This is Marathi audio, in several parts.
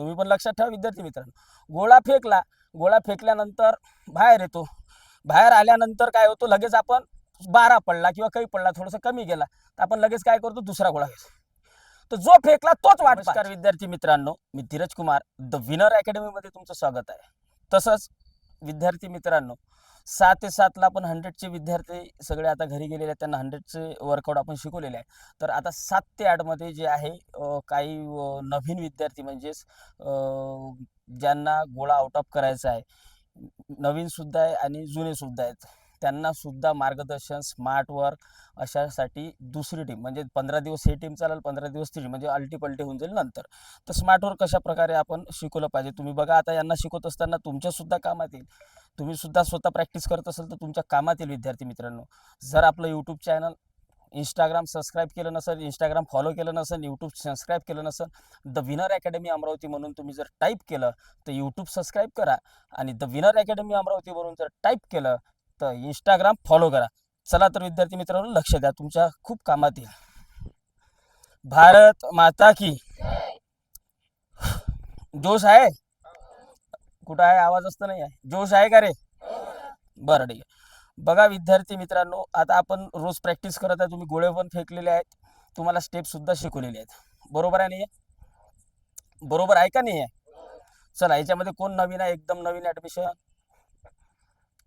तुम्ही पण लक्षात ठेवा विद्यार्थी मित्रांनो. गोळा फेकला गोळा फेकल्यानंतर बाहेर येतो. बाहेर आल्यानंतर काय होतो लगेच आपण बारा पडला किंवा काही पडला थोडंसं कमी गेला तर आपण लगेच काय करतो दुसरा गोळा घेतो. तर जो फेकला तोच वाट नमस्कार विद्यार्थी मित्रांनो मी धीरज कुमार द विनर अकॅडमीमध्ये तुमचं स्वागत आहे. तसंच विद्यार्थी मित्रांनो सहा ते सातला आपण हंड्रेडचे विद्यार्थी सगळे आता घरी गेलेले आहेत. त्यांना हंड्रेडचे वर्कआउट आपण शिकवलेले आहे तर आता सात ते आठमध्ये जे आहे काही नवीन विद्यार्थी म्हणजेच ज्यांना गोळा आउट ऑफ करायचा आहे. नवीन सुद्धा आहे आणि जुने सुद्धा आहेत. त्यांना सुद्धा मार्गदर्शन स्मार्ट वर्क अशासाठी दुसरी टीम म्हणजे पंधरा दिवस ही टीम चालेल पंधरा दिवस ती टीम म्हणजे अल्टीपल्टी होऊन जाईल नंतर. तर स्मार्ट वर्क कशा प्रकारे आपण शिकवलं पाहिजे? तुम्ही बघा आता यांना शिकवत असताना तुमच्यासुद्धा कामात येईल. तुम्ही सुद्धा स्वतः प्रॅक्टिस करत असाल तर तुमच्या कामात येईल विद्यार्थी मित्रांनो. जर आपलं यूट्यूब चॅनल इंस्टाग्राम सबस्क्राईब केलं नसेल इंस्टाग्राम फॉलो केलं नसेल यूट्यूब सबस्क्राईब केलं नसेल द विनर अकॅडमी अमरावती म्हणून तुम्ही जर टाईप केलं तर यूट्यूब सबस्क्राईब करा. आणि द विनर अकॅडमी अमरावती म्हणून जर टाईप केलं तर इंस्टाग्राम फॉलो करा. चला तर विद्यार्थी मित्रांनो लक्ष द्या. तुमच्या खूप कामात येईल भारत माता की. जोश आहे? कुठं आहे? आवाज असतं नाही आहे. जोश आहे का रे? बरं ठीक आहे. बघा विद्यार्थी मित्रांनो आता आपण रोज प्रॅक्टिस करत आहे. तुम्ही गोळे पण फेकलेले आहेत. तुम्हाला स्टेप सुद्धा शिकवलेले आहेत. बरोबर आहे नाही आहे? बरोबर आहे का नाही आहे? चला याच्यामध्ये कोण नवीन आहे? एकदम नवीन ॲडमिशन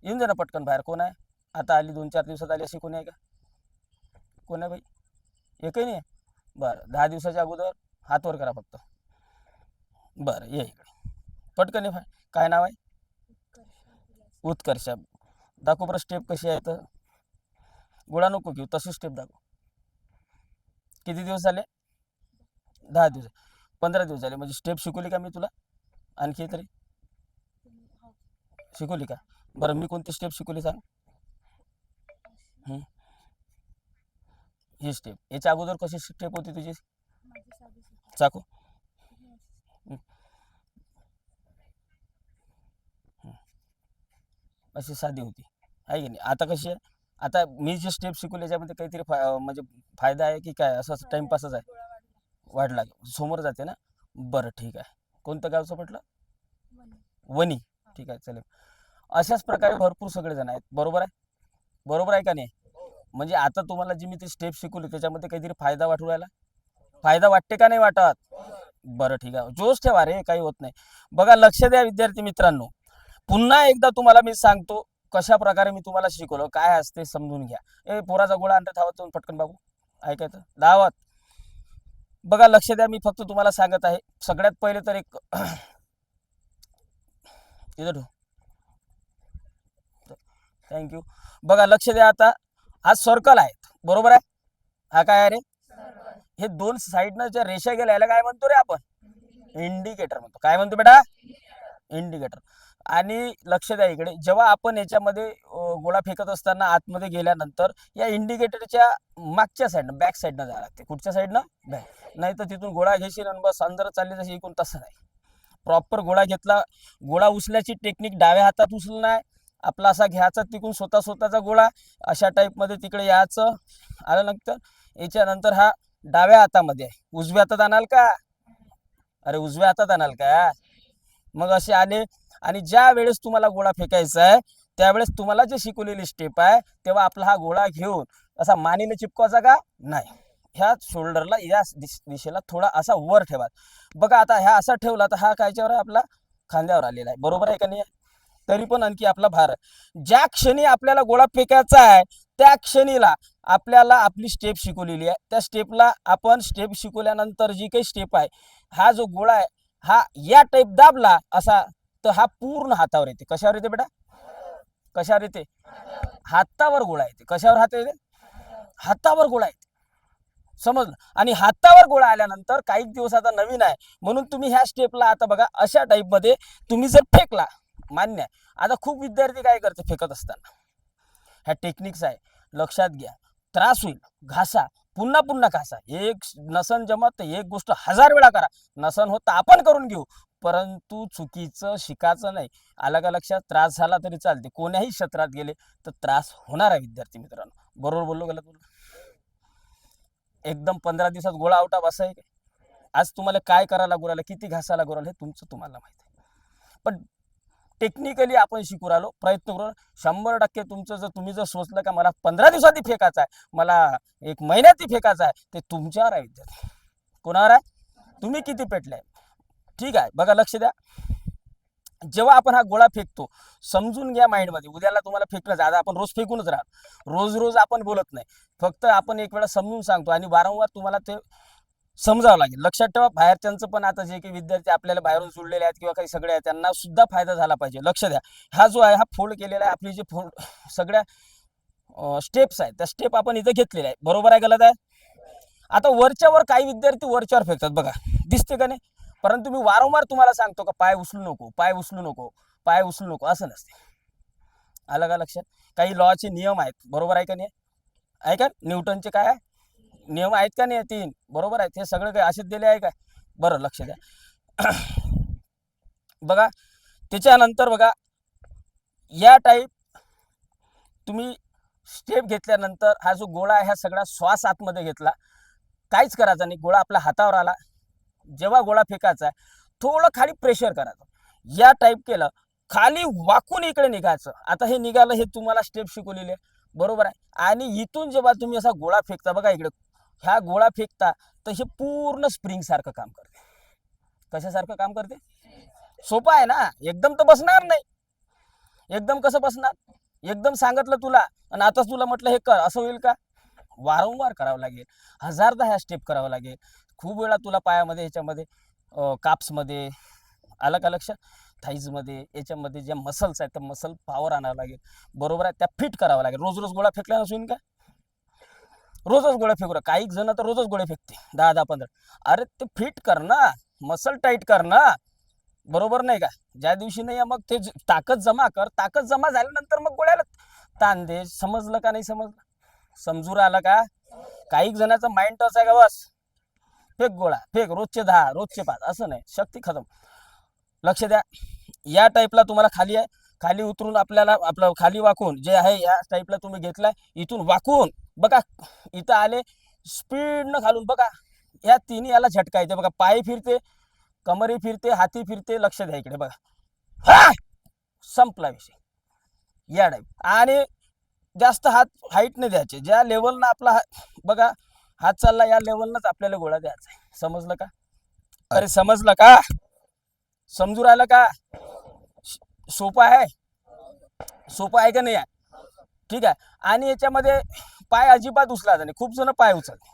येऊन जा ना पटकन बाहेर. कोण आहे? आता आली दोन चार दिवसात आली अशी कोणी आहे का? कोण आहे बाई एकही नाही बरं दहा दिवसाच्या अगोदर हातवर करा फक्त. बरं ये इकडे. पटकन ये काय नाव आहे? उत्कर्षा. दाखव बरं स्टेप कशी आहे तर गोळा नको घेऊ तशी स्टेप दाखव. किती दिवस झाले? दहा दिवस. पंधरा दिवस झाले. म्हणजे स्टेप शिकवली का मी तुला? आणखी तरी? शिकवली का? बरं मी कोणती स्टेप शिकवली सांग? हं? स्टेप याच्या अगोदर कशी स्टेप होती तुझी? चाकू. अशी साधी होती. आहे की नाही? आता कशी आहे? आता मी जे स्टेप शिकवले याच्यामध्ये काहीतरी फाय अं, म्हणजे फायदा आहे की काय? असं टाइमपासच आहे. वाढला. समोर जाते ना? बरं ठीक आहे. कोणतं गावचं म्हटलं? वणी. ठीक आहे चालेल अशाच प्रकारे भरपूर सगळेजण आहेत. बरोबर आहे? बरोबर आहे का नाही? म्हणजे आता तुम्हाला जी मी ती स्टेप शिकवली त्याच्यामध्ये काहीतरी फायदा वाटू राहिला? फायदा वाटते का नाही वाटत? बरं ठीक आहे. जोश ठेवा रे काही होत नाही. बघा लक्ष द्या विद्यार्थी मित्रांनो. पुन्हा एकदा तुम्हाला मी सांगतो कशा प्रकारे मी तुम्हाला शिकवलं काय असते समजून घ्या. ए पोराचा गोळा आणता धावत पटकन बाबू. ऐकायचं धावत बघा लक्ष द्या मी फक्त तुम्हाला सांगत आहे. सगळ्यात पहिले तर एक इथं थँक्यू बघा लक्ष द्या आता. हा सर्कल आहेत. बरोबर आहे? हा काय अरे रे? हे दोन साईडनं ज्या रेषा गेल्या याला काय म्हणतो रे आपण? इंडिकेटर म्हणतो. काय म्हणतो बेटा? इंडिकेटर आणि लक्ष द्या इकडे. जेव्हा आपण याच्यामध्ये गोळा फेकत असताना आतमध्ये गेल्यानंतर या इंडिकेटरच्या मागच्या साईडनं बॅक साईडनं जावं लागते. कुठच्या साईडनं बॅक नाही तर तिथून गोळा घेशील आणि बस अंदर चालली तशी एकूण तसं नाही प्रॉपर गोळा घेतला. गोळा उचल्याची टेक्निक डाव्या हातात उचलणं आहे आपला असा घ्यायचा तिकडून स्वतः स्वतःचा गोळा अशा टाईपमध्ये तिकडे यायचं. आलं नंतर याच्यानंतर हा डाव्या हातामध्ये आहे. उजव्या हातात आणाल का? अरे उजव्या हातात आणाल का? मग असे आले. आणि ज्या वेळेस तुम्हाला गोळा फेकायचा आहे त्यावेळेस तुम्हाला जे शिकवलेली स्टेप आहे तेव्हा आपला हा गोळा घेऊन असा मानेने चिपकवायचा का? नाही. ह्या शोल्डरला या दिश- दिशेला थोडा असा वर ठेवा. बघा आता ह्या असा ठेवला तर हा कायच्यावर आहे? आपला खांद्यावर आलेला आहे. बरोबर आहे का नाही? तरी पण आणखी आपला भार आहे. ज्या क्षणी आपल्याला गोळा फेकायचा आहे त्या क्षणीला आपल्याला आपली स्टेप शिकवलेली आहे. त्या स्टेपला आपण स्टेप शिकवल्यानंतर जी काही स्टेप आहे हा जो गोळा आहे हा या टाईप दाबला असा तर हा पूर्ण हातावर येते. कशावर येते बेटा? कशावर येते? हातावर गोळा येते. कशावर हात येते? हातावर गोळा येते. समजलं? आणि हातावर गोळा आल्यानंतर काही दिवस आता नवीन आहे. म्हणून तुम्ही ह्या स्टेपला आता बघा अशा टाईपमध्ये तुम्ही जर फेकला मान्य आहे. आता खूप विद्यार्थी काय करते फेकत असताना. ह्या टेक्निक्स आहे. लक्षात घ्या. त्रास होईल. घासा. पुन्हा पुन्हा घासा. एक नसन जमत तर एक गोष्ट हजार वेळा करा. नसन होत आपण करून घेऊ. परंतु चुकीचं शिकायचं नाही. आला का लक्षात? त्रास झाला तरी चालते. कोण्याही क्षेत्रात गेले तर त्रास होणार आहे विद्यार्थी मित्रांनो. बरोबर बोललो गेलं तुला? एकदम पंधरा दिवसात गोळा आउट असं आहे का? आज तुम्हाला काय करायला लागू किती घासायला लागू हे तुमचं तुम्हाला माहिती आहे. पण टेक्निकली आपण शिकू राहिलो प्रयत्न करून शंभर टक्के तुमचं जर तुम्ही जर सोचलं का मला पंधरा दिवसात फेकायचं आहे मला एक महिन्यात फेकायचं आहे ते तुमच्यावर आहे विद्यार्थी. कोणावर आहे? तुम्ही किती पेटलाय ठीक आहे बघा लक्ष द्या. जेव्हा आपण हा गोळा फेकतो समजून घ्या माइंडमध्ये. उद्याला तुम्हाला फेकणं आता आपण रोज फेकूनच राहतो रोज रोज आपण बोलत नाही. फक्त आपण एक वेळा समजून सांगतो आणि वारंवार तुम्हाला ते समजावं लागेल. लक्षात ठेवा बाहेरच्यांचं पण आता जे काही विद्यार्थी आपल्याला बाहेरून जुळलेले आहेत किंवा काही सगळे आहेत त्यांना सुद्धा फायदा झाला पाहिजे. लक्ष द्या. हा जो आहे हा फोल्ड केलेला आहे आपली जे फोल्ड सगळ्या स्टेप्स आहेत त्या स्टेप आपण इथं घेतलेल्या आहे बरोबर आहे गलत आहे? आता वरच्यावर काही विद्यार्थी वरच्यावर फेकतात बघा. दिसते का नाही? परंतु मी वारंवार तुम्हाला सांगतो का पाय उचलू नको पाय उचलू नको पाय उचलू नको असं नसते. आलं का लक्षात? काही लॉचे नियम आहेत. बरोबर आहे का नाही? आहे का? न्यूटनचे काय आहे? नियम आहेत का नाही तीन? बरोबर आहेत. हे सगळं काही असेच दिले आहे का? बरं लक्ष द्या. बघा त्याच्यानंतर बघा या टाईप तुम्ही स्टेप घेतल्यानंतर हा जो गोळा आहे हा सगळा श्वास आतमध्ये घेतला. काहीच करायचा नाही. गोळा आपल्या हातावर आला. जेव्हा गोळा फेकायचा आहे थोडं खाली प्रेशर करायचं. या टाईप केलं खाली वाकून इकडे निघायचं. आता हे निघालं हे तुम्हाला स्टेप शिकवलेले बरोबर आहे. आणि इथून जेव्हा तुम्ही असा गोळा फेकता बघा इकडे ह्या गोळा फेकता तर हे पूर्ण स्प्रिंग सारखं काम करते. कशासारखं काम करते? सोपं आहे ना? एकदम तर बसणार नाही. एकदम कसं बसणार? एकदम सांगितलं तुला आणि आताच तुला म्हटलं हे कर असं होईल का? वारंवार करावं लागेल. हजारदा ह्या स्टेप करावं लागेल. खूप वेळा तुला पायामध्ये ह्याच्यामध्ये काप्समध्ये आलं का लक्ष थाईजमध्ये याच्यामध्ये ज्या मसल्स आहेत त्या मसल पॉवर आणावं लागेल. बरोबर आहे? त्या फिट करावं लागेल. रोज रोज गोळा फेकल्या नसून का? रोजच गोळ्या फेकू काही जण तर रोजच गोळे फेकते. दहा दहा पंधरा. अरे ते फिट कर ना. मसल टाईट कर ना. बरोबर नाही का? ज्या दिवशी नाही मग ते ताकद जमा कर. ताकद जमा झाल्यानंतर मग गोळ्याला ताण दे. समजलं का नाही समजलं? समजू राहिलं का? काही जणांचं माइंड टच आहे का बस? फेक गोळा. फेक. रोजचे दहा रोजचे पाच. असं नाही. शक्ती खतम. लक्ष द्या. या टाईपला तुम्हाला खाली आहे. खाली उतरून आपल्याला आपलं खाली वाकून जे आहे या टाईपला तुम्ही घेतलाय इथून वाकून बघा इथं आले स्पीडनं घालून बघा या तिन्ही याला झटका येते बघा पाय फिरते कमरी फिरते हाती फिरते लक्ष द्या इकडे बघा. हा! संपला विषय. या टाईप आणि जास्त हात हाईट नाही द्यायचे. ज्या लेवलनं आपला हा- बघा हात चालला या लेवलनंच आपल्याला गोळा द्यायचा आहे. समजलं का? अरे समजलं का? समजू राहिलं का? सोपं आहे? सोपं आहे का नाही आहे? ठीक आहे. आणि याच्यामध्ये पाय अजिबात उचला नाही. खूप जण पाय उचलते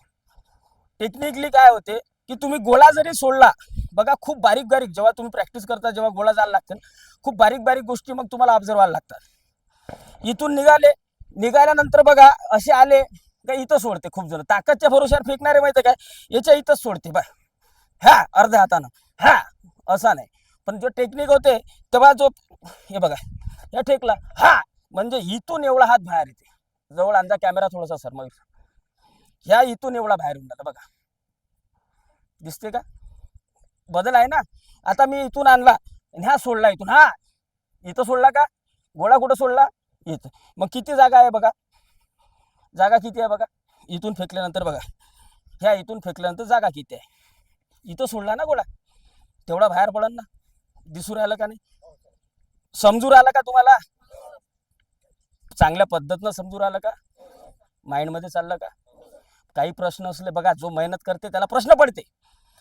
टेक्निकली काय होते की तुम्ही गोळा जरी सोडला बघा खूप बारीक बारीक जेव्हा तुम्ही प्रॅक्टिस करता जेव्हा गोळा जायला लागतात खूप बारीक बारीक गोष्टी मग तुम्हाला ऑब्झर्व व्हायला लागतात. इथून निघाले निघाल्यानंतर बघा असे आले का इथं सोडते खूप जण. ताकदच्या भरोश्यावर फेकणारे माहिती काय? याच्या इथंच सोडते बा ह्या अर्ध्या हातानं. ह्या असा नाही. पण जो टेक्निक होते तेव्हा जो हे बघा या टेकला हा म्हणजे इथून एवढा हात बाहेर येते. जवळ आणजा कॅमेरा थोडासा सर मग ह्या इथून एवढा बाहेर येऊन जाता बघा. दिसते का? बदल आहे ना? आता मी इथून आणला आणि ह्या सोडला इथून. हा इथं सोडला का? गोळा कुठं सोडला? इथं. मग किती जागा आहे बघा? जागा किती आहे बघा? इथून फेकल्यानंतर बघा. ह्या इथून फेकल्यानंतर जागा किती आहे? इथं सोडला ना गोळा? तेवढा बाहेर पडन ना. दिसू राहिलं का नाही? समजू राहिलं का तुम्हाला? चांगल्या पद्धतीनं समजू राहिलं का? माइंडमध्ये चाललं का? काही प्रश्न असले बघा जो मेहनत करते त्याला प्रश्न पडते.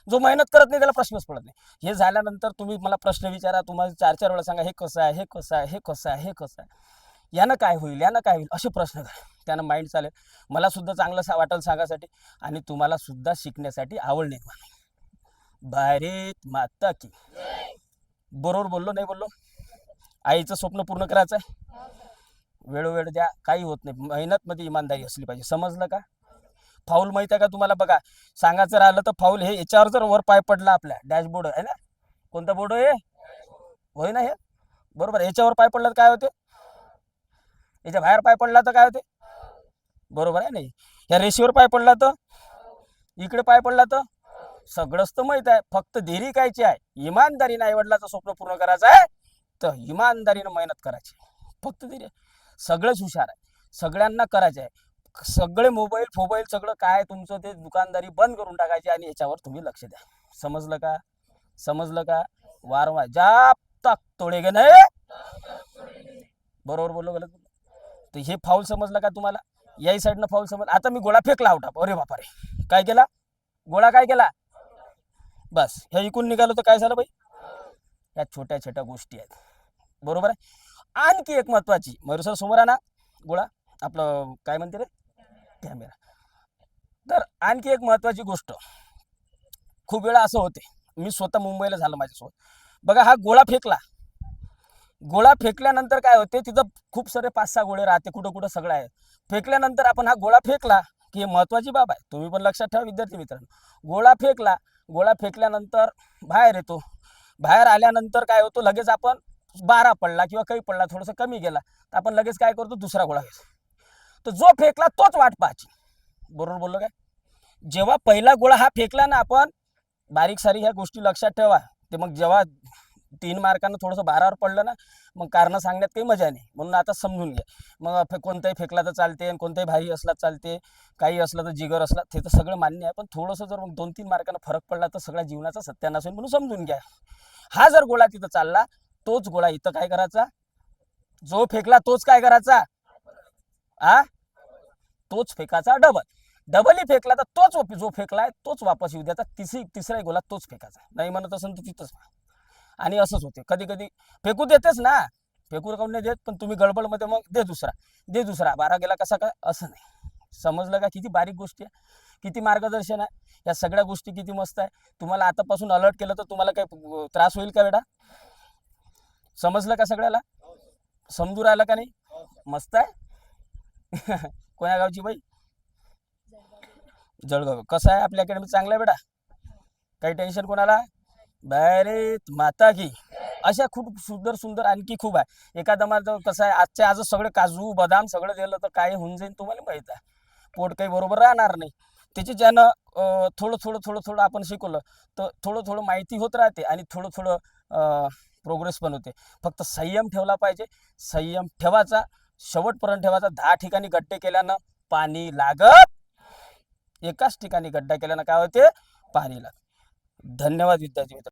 जो मेहनत करत नाही त्याला प्रश्नच पडत नाही. हे झाल्यानंतर तुम्ही मला प्रश्न विचारा तुम्हाला चार चार वेळा सांगा हे कसं आहे? हे कसं आहे? हे कसं आहे? हे कसं आहे? यानं काय होईल? यानं काय होईल? असे प्रश्न करा त्यानं माइंड चालेल. मला सुद्धा चांगलं सा वाटेल सांगायसाठी आणि तुम्हाला सुद्धा शिकण्यासाठी आवड निर्माण होईल. भारत माता की बरोबर बोललो नाही बोललो? आईचं स्वप्न पूर्ण करायचं आहे. वेळोवेळ द्या काही होत नाही. मेहनतमध्ये इमानदारी असली पाहिजे. समजलं का? फाऊल माहिती आहे का तुम्हाला? बघा सांगायचं राहिलं तर फाऊल हे याच्यावर जर वर पाय पडला आपल्या डॅशबोर्ड आहे ना? कोणता बोर्ड आहे होय ना हे? बरोबर. याच्यावर पाय पडला तर काय होते? याच्या बाहेर पाय पडला तर काय होते? बरोबर आहे नाही या रेषेवर पाय पडला तर? इकडे पाय पडला तर? सगळंच तर माहीत आहे. फक्त देरी कायची आहे? इमानदारीनं आईवडिलाचं स्वप्न पूर्ण करायचं आहे तर इमानदारीनं मेहनत करायची फक्त देरी सगळंच हुशार आहे. सगळ्यांना करायचं आहे. सगळे मोबाईल फोबाईल सगळं काय तुमचं ते दुकानदारी बंद करून टाकायची आणि याच्यावर तुम्ही लक्ष द्या. समजलं का? समजलं का? वारंवार जाप तक तोडेगे नाही. बरोबर बोललो गेलं तर हे फाऊल समजलं का तुम्हाला? याही साईडनं फाऊल समज आता मी गोळा फेकला आउट अरे बापा रे काय केला? गोळा काय केला? बस. ह्या इकून निघालो तर काय झालं बाई? ह्या छोट्या छोट्या गोष्टी आहेत. बरोबर आहे? आणखी एक महत्वाची मयूर समोर आणा. गोळा. आपलं काय म्हणते रे? कॅमेरा. तर आणखी एक महत्वाची गोष्ट. खूप वेळा असं होते. मी स्वतः मुंबईला झालं माझ्यासोबत. बघा हा गोळा फेकला. गोळा फेकल्यानंतर काय होते? तिथं खूप सारे पाच सहा गोळे राहते. कुठं कुठं सगळं आहे. फेकल्यानंतर आपण हा गोळा फेकला. की महत्त्वाची बाब आहे. तुम्ही पण लक्षात ठेवा विद्यार्थी मित्रांनो. गोळा फेकला गोळा फेकल्यानंतर बाहेर येतो. बाहेर आल्यानंतर काय होतो लगेच आपण बारा पडला किंवा काही पडला थोडंसं कमी गेला तर आपण लगेच काय करतो दुसरा गोळा घेतो. तर जो फेकला तोच वाट पाहायची. बरोबर बोललो काय? जेव्हा पहिला गोळा हा फेकला ना आपण बारीक सारी ह्या गोष्टी लक्षात ठेवा. ते मग जेव्हा तीन मार्कानं थोडंसं बारावर पडलं ना मग कारणं सांगण्यात काही मजा नाही. म्हणून आता समजून घ्या. मग फे कोणताही फेकला तर चालते आणि कोणताही भारी असला चालते. काही असलं तर जिगर असला ते तर सगळं मान्य आहे. पण थोडंसं जर मग दोन तीन मार्कानं फरक पडला तर सगळ्या जीवनाचा सत्यानाश होईल म्हणून समजून घ्या. हा जर गोळा तिथं चालला तोच गोळा इथं काय करायचा? जो फेकला तोच काय करायचा? आ? तोच फेकायचा डबल. डबलही फेकला तर तोच जो फेकलाय तोच वापस येऊ द्यायचा तिसरी तिसरा गोला तोच फेकायचा. नाही म्हणत असेल तर तिथंच आणि असंच होते. कधी कधी फेकू देतेच ना फेकू काऊन नाही देत पण तुम्ही गडबडमध्ये मग दे दुसरा दे दुसरा. बारा गेला कसा काय असं नाही. समजलं का? किती बारीक गोष्टी आहे. किती मार्गदर्शन आहे. या सगळ्या गोष्टी किती मस्त आहे. तुम्हाला आतापासून अलर्ट केलं तर तुम्हाला काही त्रास होईल का बेटा? समजलं का सगळ्याला? समजू राहिला का नाही? मस्त आहे. कोण्या गावची बाई? जळगाव. कसं आहे आपल्या अकॅडमी चांगलं आहे बेटा? काही टेन्शन कोणाला? बरे माता की. अशा खूप सुंदर सुंदर आणखी खूप आहे. एखादा माझं कसं आहे आजच्या आज सगळं काजू बदाम सगळं दिलं तर काय होऊन जाईल तुम्हाला माहीत आहे. पोट काही बरोबर राहणार नाही. त्याची ज्यानं थोडं थोडं थोडं थोडं आपण शिकवलं तर थोडं थोडं माहिती होत राहते आणि थोडं थोडं प्रोग्रेस पण होते. फक्त संयम ठेवला पाहिजे. संयम ठेवायचा. शेवटपर्यंत ठेवायचा. दहा ठिकाणी गड्डे केल्यानं पाणी लागत. एकाच ठिकाणी गड्डा केल्यानं काय होते? पाणी लागत. धन्यवाद विद्यार्थी मित्र.